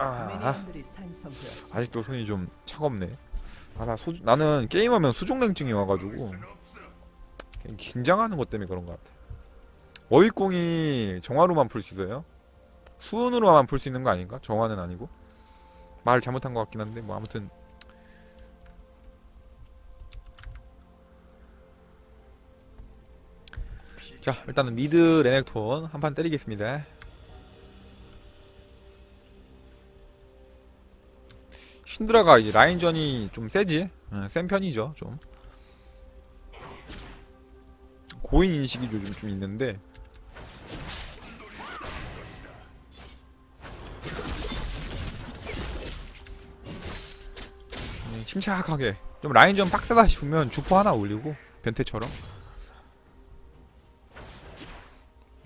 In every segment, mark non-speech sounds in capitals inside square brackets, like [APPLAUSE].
아. 아직도 손이 좀 차갑네. 아, 나 소, 나는 게임하면 수족냉증이 와가지고 긴장하는 것 때문에 그런 것 같아. 어휘궁이 정화로만 풀 수 있어요? 수은으로만 풀 수 있는 거 아닌가? 정화는 아니고 말 잘못한 것 같긴 한데 뭐 아무튼 자 일단은 미드 레넥톤 한 판 때리겠습니다. 신드라가 이제 라인전이 좀 세지? 어, 센 편이죠, 좀. 고인 인식이 좀, 좀 있는데. 음, 침착하게. 좀 라인전 빡세다 싶으면 주포 하나 올리고, 변태처럼.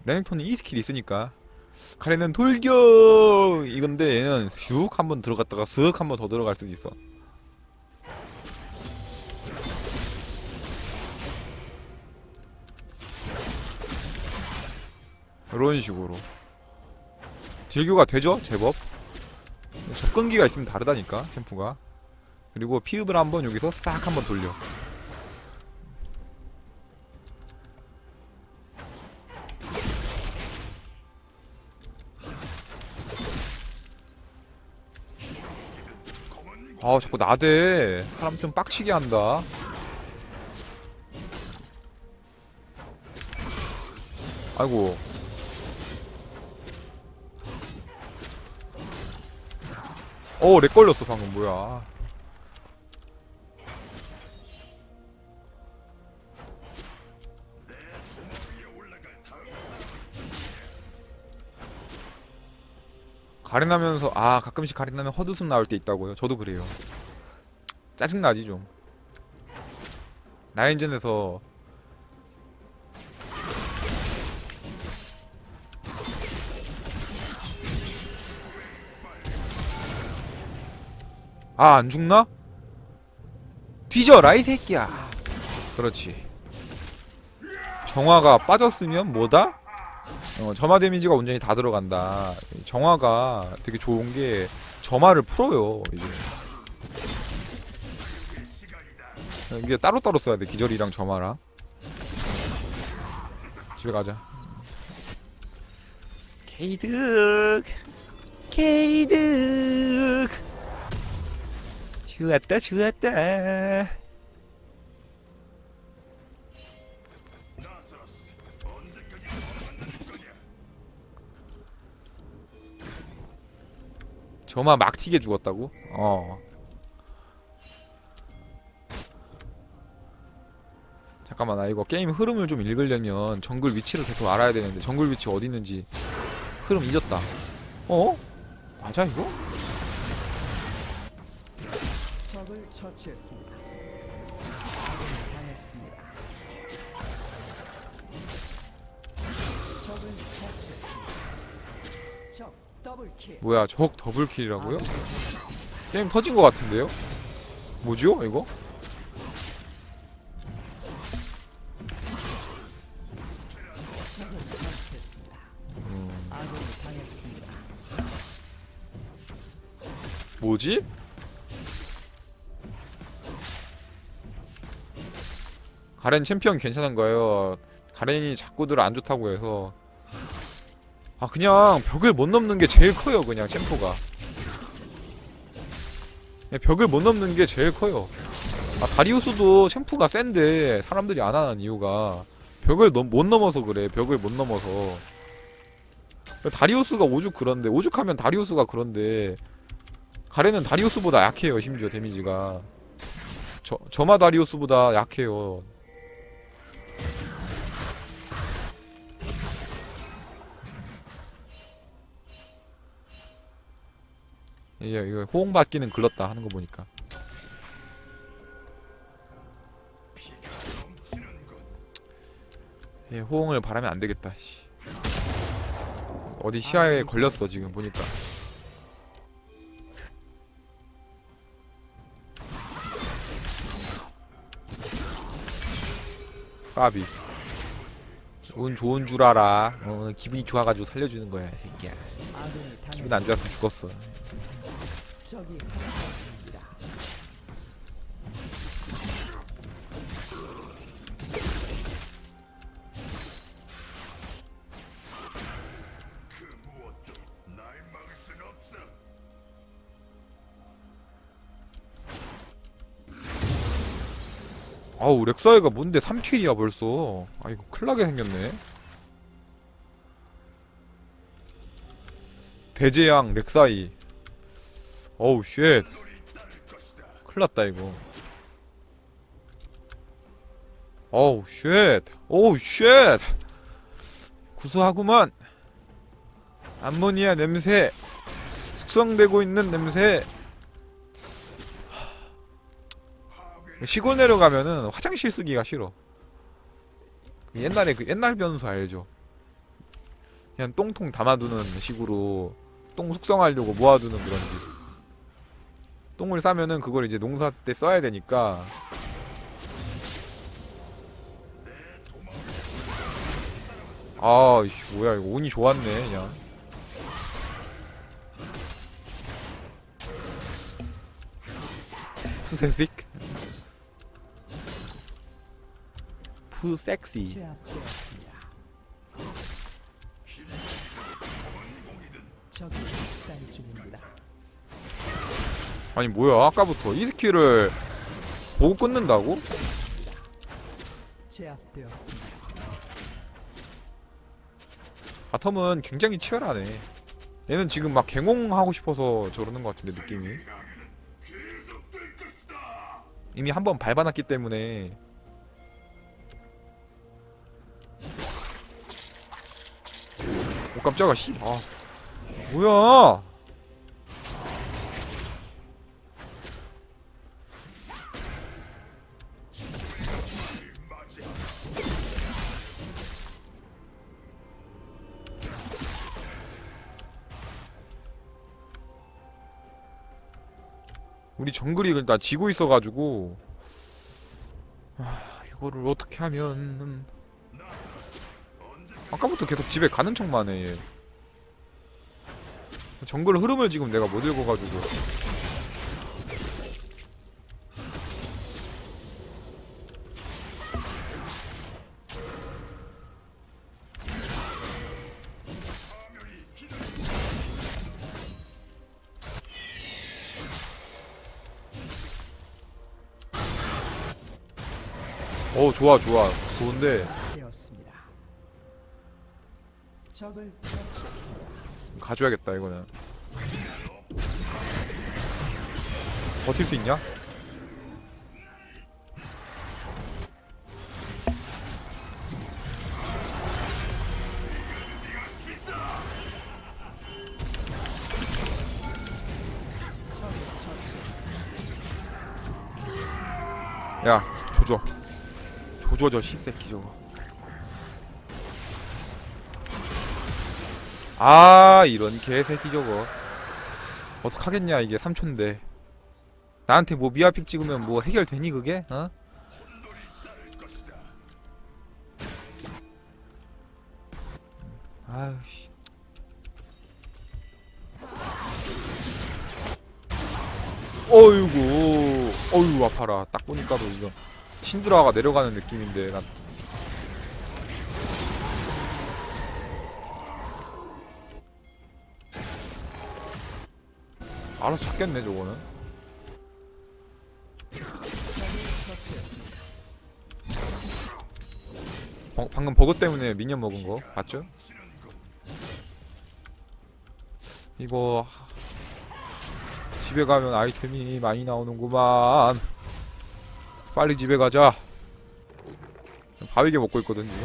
레넥톤이 이 스킬 있으니까 가래는 돌격 이건데 얘는 슉 한번 들어갔다가 슥 한번 더 들어갈 수도 있어. 이런 식으로. 딜교가 되죠? 제법? 접근기가 있으면 다르다니까 챔프가. 그리고 피읍을 한번 여기서 싹 한번 돌려 아 자꾸 나대. 사람 좀 빡치게 한다. 아이고. 어렉 걸렸어 방금. 뭐야 가린하면서 아 가끔씩 가린하면 헛웃음 나올 때 있다고요? 저도 그래요. 짜증나지 좀. 라인전에서. 아 안 죽나? 뒤져라 이 새끼야. 그렇지. 정화가 빠졌으면 뭐다? 어, 점화 데미지가 온전히 다 들어간다. 정화가 되게 좋은 게 점화를 풀어요 이제. 이게 따로따로 써야 돼 기절이랑 점화랑. 집에 가자. 케이득. 케이득. 좋았다 좋았다 점화 막 튀게 죽었다고? 어 잠깐만 나 이거 게임 흐름을 좀 읽으려면 정글 위치를 계속 알아야 되는데 정글 위치 어디 있는지 흐름 잊었다 어? 맞아 이거? 적을 처치했습니다. 뭐야 적 더블킬이라고요? 게임 터진 것 같은데요? 뭐죠 이거? 음. 뭐지? 가렌 챔피언 괜찮은가요? 가렌이 자꾸들 안 좋다고 해서 아 그냥 벽을 못 넘는 게 제일 커요 그냥 챔프가. 그냥 벽을 못 넘는 게 제일 커요. 아 다리우스도 챔프가 센데 사람들이 안 하는 이유가 벽을 넘, 못 넘어서 그래 벽을 못 넘어서. 다리우스가 오죽 그런데 오죽하면 다리우스가 그런데 가렌은 다리우스보다 약해요 심지어 데미지가. 저, 저마 다리우스보다 약해요 이게 이거 호응받기는 글렀다 하는 거 보니까 예, 호응을 바라면 안 되겠다. 씨. 어디 시야에 걸렸어 지금 보니까. 까비. 운 좋은 줄 알아. 어, 기분이 좋아가지고 살려주는 거야, 이 새끼야. 아군이 기분 안 좋았으면 죽었어. 적이 하나입니다. 아우 렉사이가 뭔데 3킬이야 벌써. 아 이거 클나게 생겼네. 대재앙 렉사이. 어우 쉣. 큰일났다 이거. 어우 쉣. 어우 쉣. 구수하구만. 암모니아 냄새. 숙성되고 있는 냄새. 시골 내려가면은 화장실 쓰기가 싫어. 그 옛날에 그 옛날 변수 알죠? 그냥 똥통 담아두는 식으로 똥 숙성하려고 모아두는 그런 집. 똥을 싸면은 그걸 이제 농사 때 써야 되니까. 아, 뭐야, 이거 운이 좋았네, 그냥. 푸세식? 푸섹시. 아니 뭐야 아까부터 이 스킬을 보고 끊는다고? 바텀은 굉장히 치열하네. 얘는 지금 막 갱홍하고 싶어서 저러는 것 같은데 느낌이. 이미 한 번 밟아놨기 때문에. 오 깜짝아 씨. 아, 뭐야 정글이 일단 지고 있어가지고. 아, 이거를 어떻게 하면 아까부터 계속 집에 가는 척만 해 얘. 정글 흐름을 지금 내가 못 읽어가지고 좋아 좋아 좋은데 되었습니다. 적을 처치했습니다. 가져야겠다 이거는 버틸 수 있냐? 적을 처치. 야 조져 조져 저 씹새끼 저거. 아 이런 개새끼 저거. 어떡하겠냐 이게 3초인데. 나한테 뭐 미아픽 찍으면 뭐 해결되니 그게? 어? 아유씨. 어이구 어이구 아파라. 딱 보니까도 이거 신드라가 내려가는 느낌인데 난. 알아서 찾겠네 저거는. 어, 방금 버그 때문에 미니언 먹은 거 봤죠? 이거 집에 가면 아이템이 많이 나오는구만 빨리 집에 가자. 바위게 먹고 있거든 지금.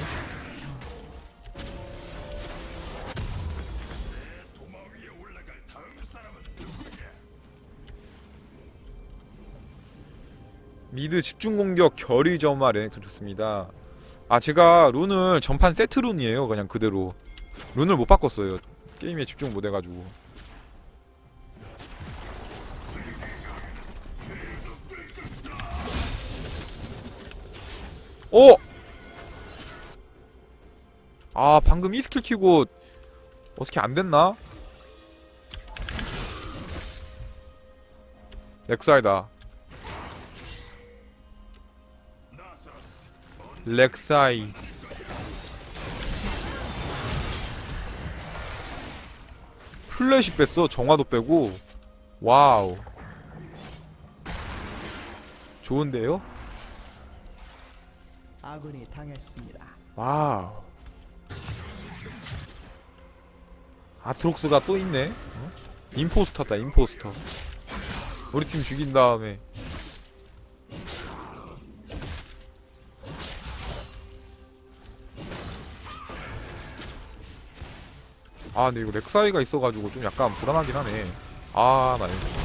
미드 집중 공격 결의 점화 레넥톤 좋습니다. 아 제가 룬을 전판 세트 룬이에요 그냥 그대로. 룬을 못 바꿨어요. 게임에 집중 못 해가지고 오! 아 방금 이 스킬 키고 어떻게 안 됐나? 렉사이다 렉사이 플래시 뺐어 정화도 빼고 와우 좋은데요? 아군이 당했습니다. 와우. 아트록스가 또 있네. 어? 임포스터다 임포스터. 우리 팀 죽인 다음에. 아 근데 이거 렉사이가 있어가지고 좀 약간 불안하긴 하네. 아 나 이거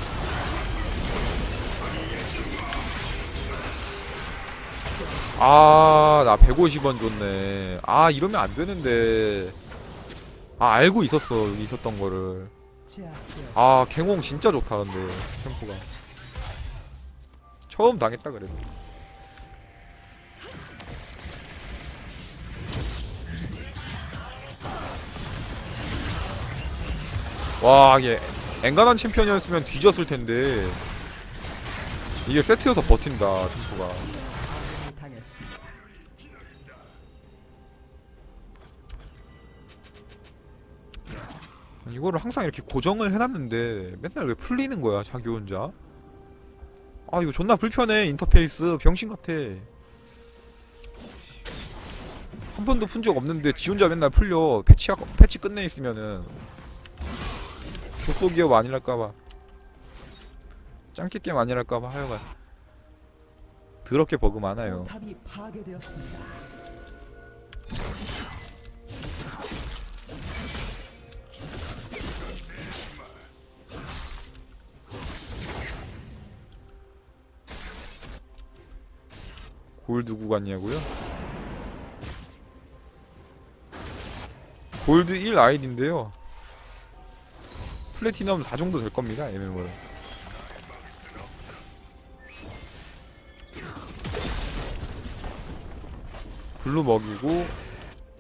아, 나 150원 줬네. 아, 이러면 안 되는데. 아, 알고 있었어. 있었던 거를. 아, 갱홍 진짜 좋다, 근데. 템포가. 처음 당했다, 그래도. 와, 이게 엔간한 챔피언이었으면 뒤졌을 텐데. 이게 세트여서 버틴다, 템포가. 당했습니다. 이거를 항상 이렇게 고정을 해놨는데 맨날 왜 풀리는 거야 자기 혼자? 아 이거 존나 불편해 인터페이스. 병신 같아. 한 번도 푼 적 없는데 지 혼자 맨날 풀려. 패치 패치 끝내 있으면은. 조소 기업 아니랄까봐. 짱깨 게임 아니랄까봐 하여간 더럽게 버그 많아요 탑이 파괴되었습니다. 골드 구간이냐고요? 골드 1 아이디인데요. 플래티넘 4 정도 될 겁니다. MMO는. 블루 먹이고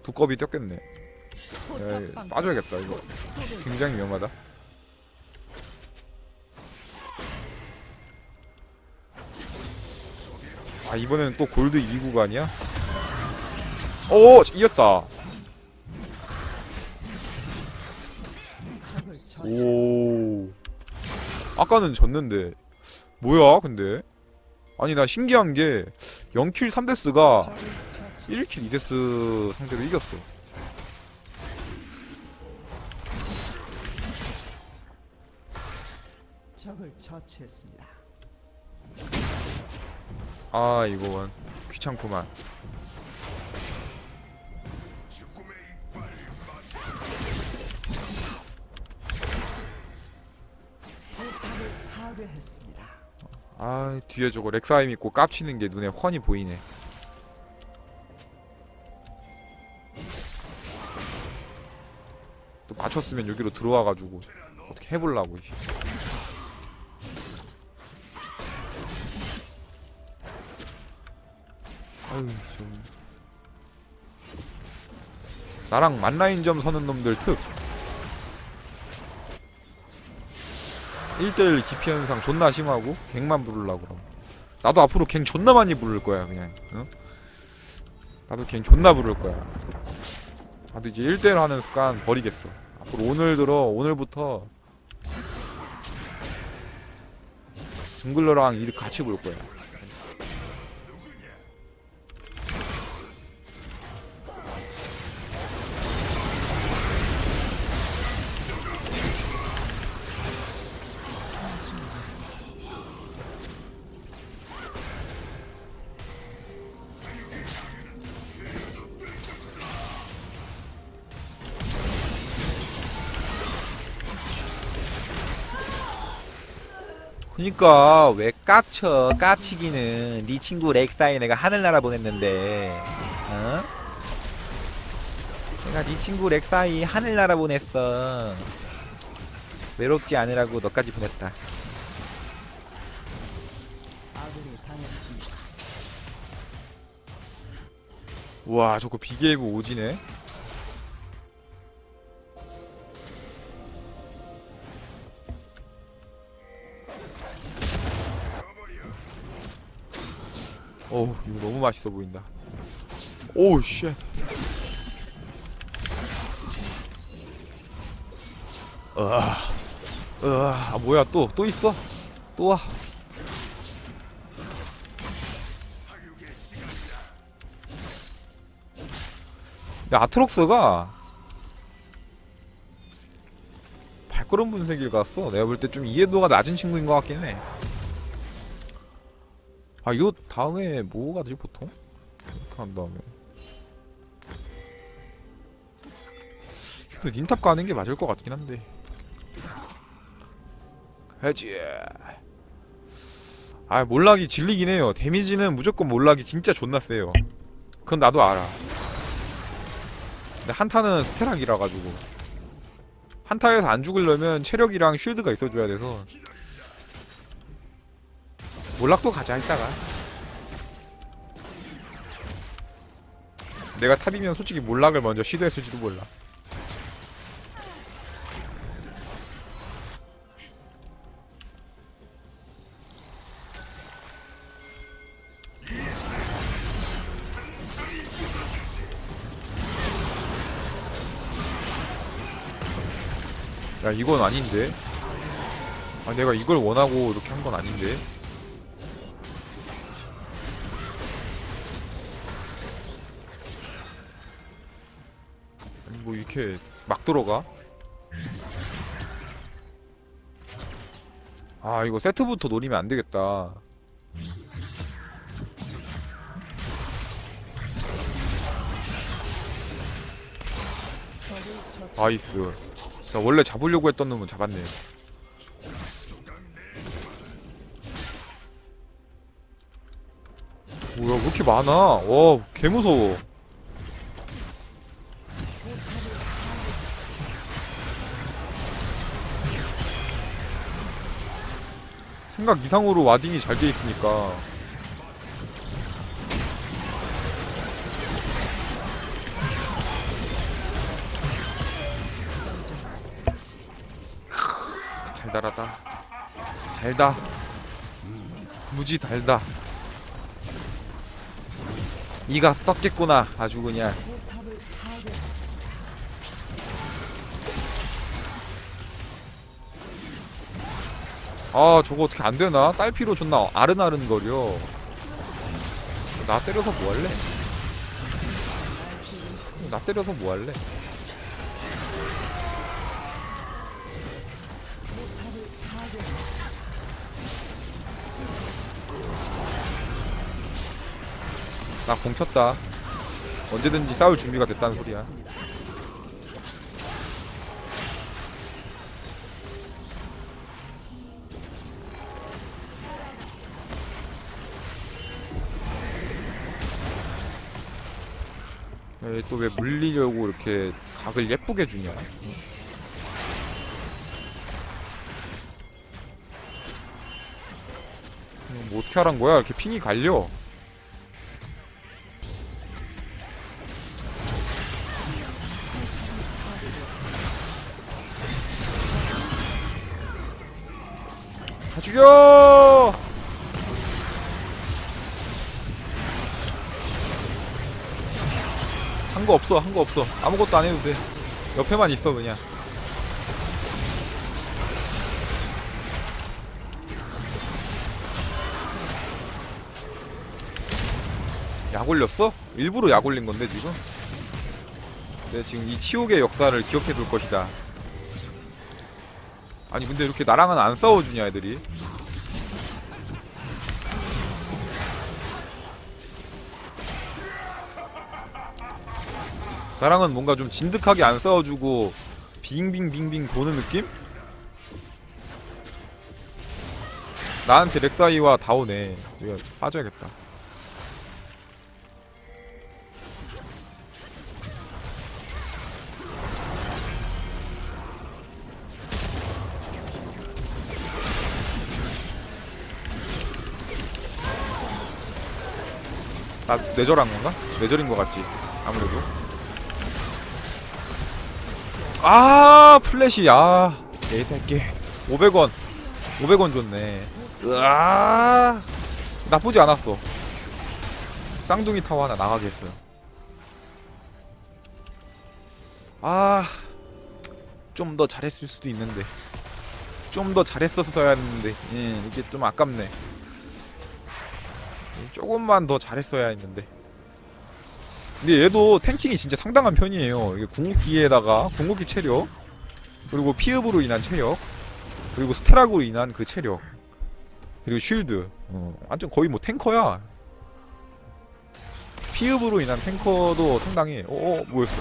두꺼비 떴겠네. 야, 빠져야겠다 이거. 굉장히 위험하다. 아 이번에는 또 골드 2 구간이야? 오 이겼다. 적을 처치. 오. 아까는 졌는데 뭐야 근데? 아니 나 신기한 게 0킬 3데스가 적을 처치. 1킬 2데스 상대로 이겼어. 적을 처치했습니다. 아 이거 귀찮구만. 포탑을 파괴했습니다. 아 뒤에 저거 렉사임 있고 깝치는 게 눈에 훤히 보이네. 또 맞췄으면 여기로 들어와가지고 어떻게 해보려고. 아유 좀. 나랑 만라인점 서는 놈들 특. 1대1 기피 현상 존나 심하고 갱만 부르려고 그럼. 나도 앞으로 갱 존나 많이 부를 거야 그냥. 어? 나도 갱 존나 부를 거야 나도 이제 1대1 하는 습관 버리겠어. 앞으로 오늘 들어 오늘부터 정글러랑 일 같이 볼 거야 그니까 왜 깝쳐 깝치기는 네 친구 렉사이 내가 하늘나라 보냈는데 어? 내가 네 친구 렉사이 하늘나라 보냈어 외롭지 않으라고 너까지 보냈다. 와 저거 비계이브 오지네 어우 이거 너무 맛있어 보인다 오우 아 뭐야 또 또 있어 또와 아트록스가 발걸음 분쇄기를 갔어. 내가 볼 때 좀 이해도가 낮은 친구인 것 같긴 해. 아 이거 다음에 뭐 가지 보통? 이렇게 한 다음에. 또 닌탑 가는 게 맞을 것 같긴 한데. 해지. 아 몰락이 질리긴 해요. 데미지는 무조건 몰락이 진짜 존나 세요. 그건 나도 알아. 근데 한타는 스테락이라 가지고. 한타에서 안 죽으려면 체력이랑 쉴드가 있어줘야 돼서 몰락도 가자 이따가. 내가 탑이면 솔직히 몰락을 먼저 시도했을지도 몰라. 야 이건 아닌데? 아 내가 이걸 원하고 이렇게 한 건 아닌데 이렇게 막 들어가? 아 이거 세트부터 노리면 안 되겠다. 아이스. 나 원래 잡으려고 했던 놈은 잡았네. 뭐야 왜 이렇게 많아? 와 개무서워 생각 이상으로 와딩이 잘 돼 있으니까. 달달하다. 달다. 무지 달다. 이가 썩겠구나 아주 그냥 아 저거 어떻게 안 되나? 딸피로 존나 아른아른 거려. 나 때려서 뭐 할래? 나 때려서 뭐 할래? 포탑을 파괴했습니다. 나 공쳤다. 언제든지 싸울 준비가 됐다는 소리야 또 왜 물리려고 이렇게 각을 예쁘게 주냐? 음, 뭐 어떻게 하란 거야? 이렇게 핑이 갈려 한 거 없어, 한 거 없어. 아무것도 안 해도 돼. 옆에만 있어, 그냥. 약 올렸어? 일부러 약 올린 건데, 지금? 내 지금 이 치욕의 역사를 기억해 둘 것이다. 아니, 근데 이렇게 나랑은 안 싸워주냐, 애들이. 나랑은 뭔가 좀 진득하게 안 싸워주고 빙빙빙빙 도는 느낌? 나한테 렉사이와 다오네 이거 빠져야겠다 나 뇌절한 건가? 뇌절인 것 같지 아무래도 아 플래시. 아 개새끼. 500원. 500원 줬네. 으아. 나쁘지 않았어. 쌍둥이 타워 하나 나가겠어요. 아 좀 더 잘했을 수도 있는데. 좀 더 잘했었어야 했는데. 예, 이게 좀 아깝네. 조금만 더 잘했어야 했는데 근데 얘도 탱킹이 진짜 상당한 편이에요 이게 궁극기에다가 궁극기 체력 그리고 피읍으로 인한 체력 그리고 스테락으로 인한 그 체력 그리고 쉴드 어, 완전 거의 뭐 탱커야 피읍으로 인한 탱커도 상당히 어, 어 뭐였어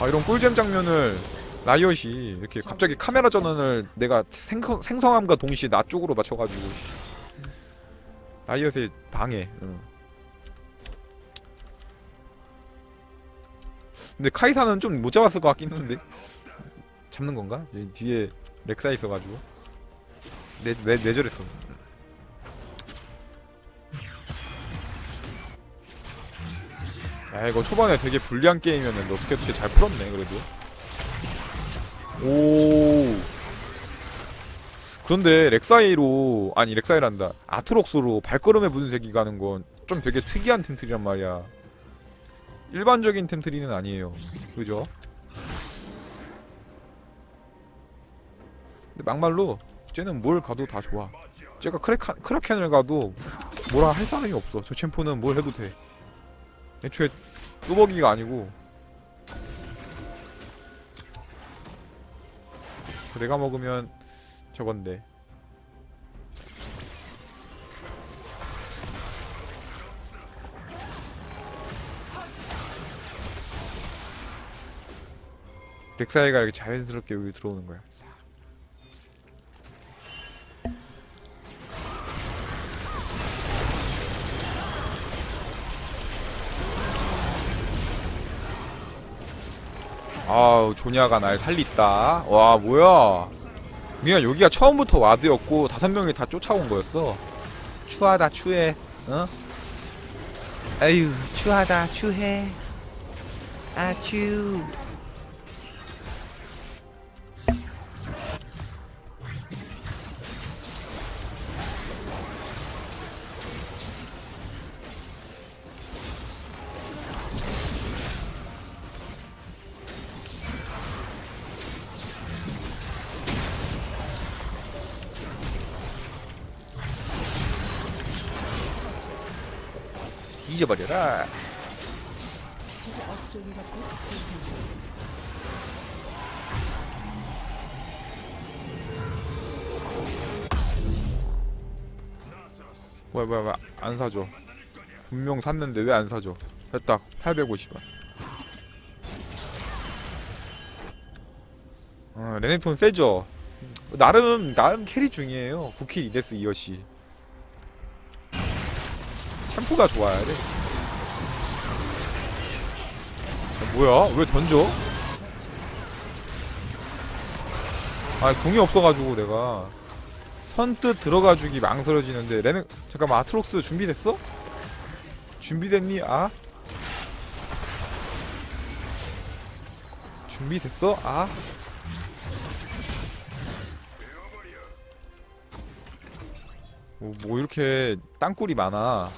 아 이런 꿀잼 장면을 라이엇이 이렇게 갑자기 카메라 전원을 내가 생성, 생성함과 동시에 나 쪽으로 맞춰가지고 씨. 라이엇의 방해 응. 근데 카이사는 좀 못 잡았을 것 같긴 한데. 잡는 건가? 여기 뒤에 렉사 있어가지고. 내, 내, 내절했어. 야 이거 초반에 되게 불리한 게임이었는데 어떻게 어떻게 잘 풀었네 그래도. 오. 그런데 렉사이로 아니 렉사이란다. 아트록스로 발걸음에 분쇄기 가는 건 좀 되게 특이한 템트리란 말이야 일반적인 템트리는 아니에요. 그죠? 근데 막말로 쟤는 뭘 가도 다 좋아. 쟤가 크레카, 크라켄을 가도 뭐라 할 사람이 없어. 저 챔프는 뭘 해도 돼. 애초에 뚜벅이가 아니고. 내가 먹으면 저건데 렉사이가 이렇게 자연스럽게 여기 들어오는 거야. 아우 조냐가 날 살렸다. 와 뭐야? 그냥 여기가 처음부터 와드였고 다섯 명이 다 쫓아온 거였어. 추하다 추해. 어? 아유 추하다 추해. 아추 재생. 뭐야 뭐야 뭐야. 안 사줘. 분명 샀는데 왜 안 사줘? 됐다. 850원. 어, 레네톤 세죠? 나름 나름 캐리 중이에요. 9킬 2데스 이어시 챔프가 좋아야 돼 뭐야 왜 던져 아 궁이 없어가지고 내가 선뜻 들어가주기 망설여지는데 레는 잠깐만 아트록스 준비됐어? 준비됐니? 아? 준비됐어? 아? 뭐, 뭐 이렇게 땅굴이 많아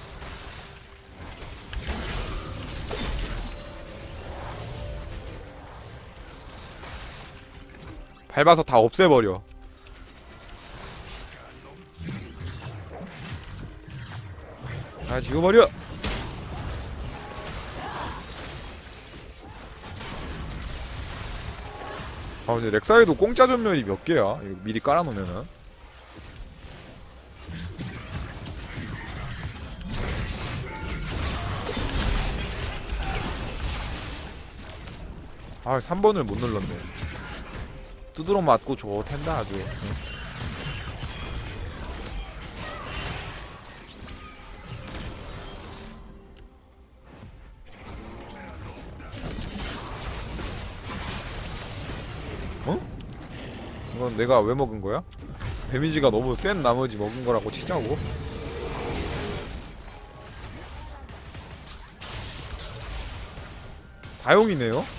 밟아서 다 없애버려. 아 지워버려. 아 근데 렉사이도 공짜 전멸이 몇 개야? 이거 미리 깔아놓으면은. 아 3번을 못 눌렀네 두드러 맞고 좋텐다 아주 응. 이건 내가 왜 먹은 거야? 데미지가 너무 센 나머지 먹은 거라고 치자고 사용이네요?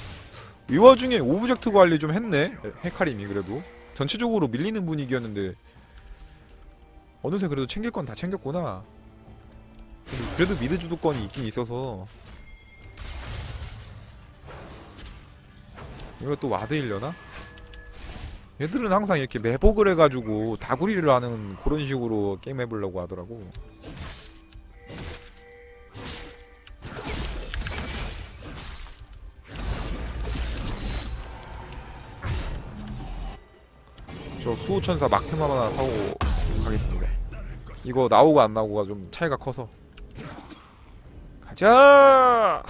이 와중에 오브젝트 관리 좀 했네. 헤카림이 그래도. 전체적으로 밀리는 분위기였는데 어느새 그래도 챙길 건 다 챙겼구나. 그래도- 그래도 미드 주도권이 있긴 있어서 이거 또 와드일려나? 얘들은 항상 이렇게 매복을 해가지고 다구리를 하는 그런 식으로 게임 해보려고 하더라고 저 수호천사 막템만 하나 타고 가겠습니다. 이거 나오고 안 나오고가 좀 차이가 커서. 가자!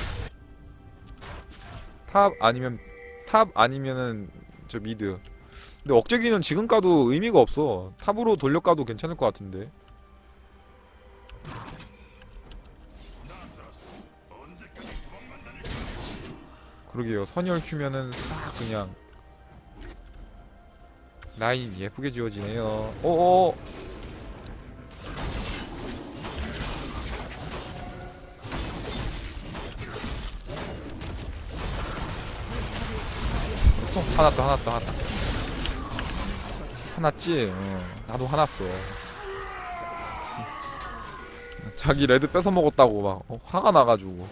탑 아니면 탑 아니면은 저 미드. 근데 억제기는 지금 까도 의미가 없어. 탑으로 돌려 까도 괜찮을 것 같은데. 그러게요. 선열 큐면은 싹 그냥 라인 예쁘게 지워지네요. 오오. 어, 화났다 화났다 화났다 화났지? 어, 나도 화났어. 자기 레드 뺏어 먹었다고 막 어, 화가 나가지고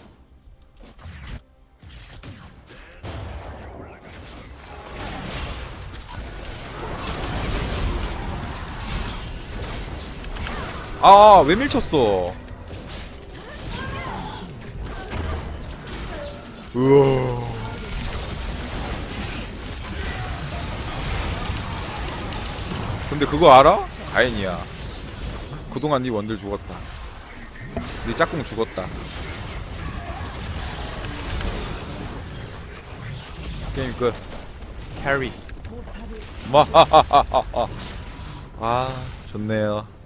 아 왜 밀쳤어 우와 근데 그거 알아? 가인이야. 그동안 네 원딜 죽었다. 네 짝꿍 죽었다. 게임 끝. 캐리. 마하하하하. [LAUGHS] 아 좋네요.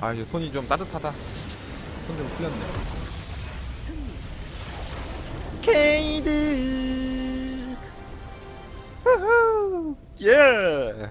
아 이제 손이 좀 따뜻하다. 손 좀 풀렸네. 케이드. 후후. 예.